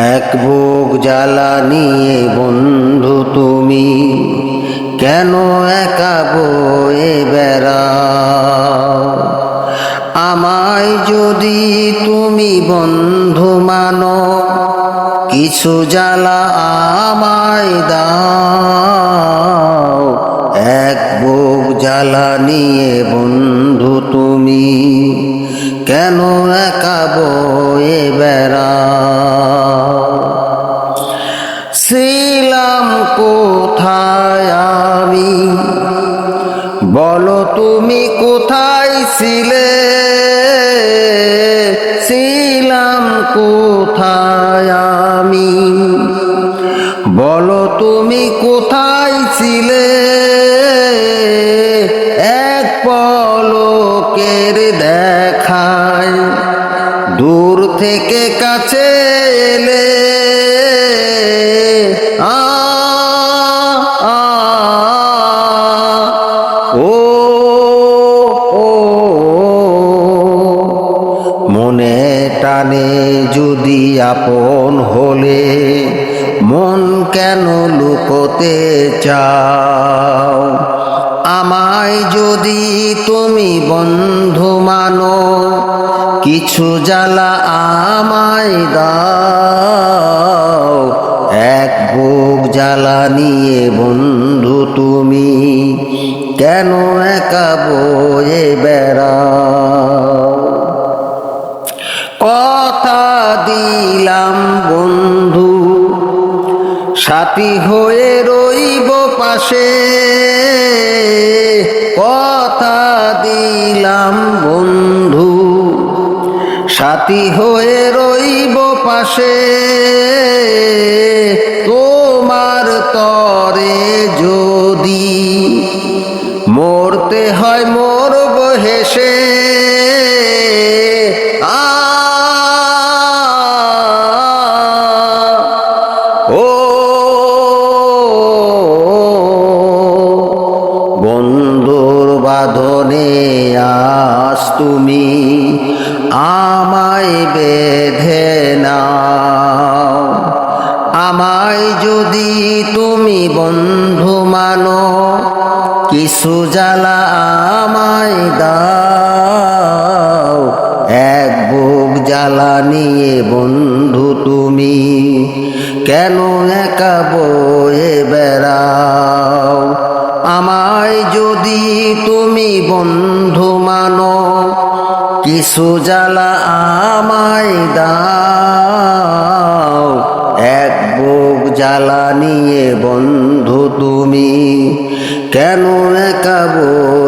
এক বুক জ্বালা নিয়ে বন্ধু তুমি, কেন একা বয়ে বেড়া? আমায় যদি তুমি বন্ধু মানো, কিছু জ্বালা আমায় দাও। এক বুক জ্বালা নিয়ে বন্ধু তুমি, কেন একা বয়ে বেড়াও ছিলাম কোথায় আমি? বলো তুমি কোথায় ছিলে? ছিলাম কোথায় আমি? বলো তুমি কোথায় ছিলে? দেখায় দূর থেকে কাছে এলে টানে যদি আপন হলে মন কেন লুকোতে চাও? আমায় যদি তুমি বন্ধু মানো, কিছু জ্বালা আমায় দাও। এক বুক জ্বালা নিয়ে বন্ধু তুমি, কেন একা বয়ে বেড়াও? দিলাম বন্ধু। সাথী হয়ে রইব পাশে। কথা দিলাম, বন্ধু। সাথী হয়ে রইব পাশে। তোমার তরে যদি মরতে হয়, মরব হেসে। আস তুমি আমায় বেঁধে নাও। আমায় যদি তুমি বন্ধু মানো, কিছু জ্বালা আমায় দাও। এক বুক জ্বালা নিয়ে বন্ধু তুমি, কেন একা আমায় যদি তুমি বন্ধু মানো, কিছু জ্বালা আমায় দাও। এক বুক জ্বালা নিয়ে বন্ধু তুমি, কেন একা বয়ে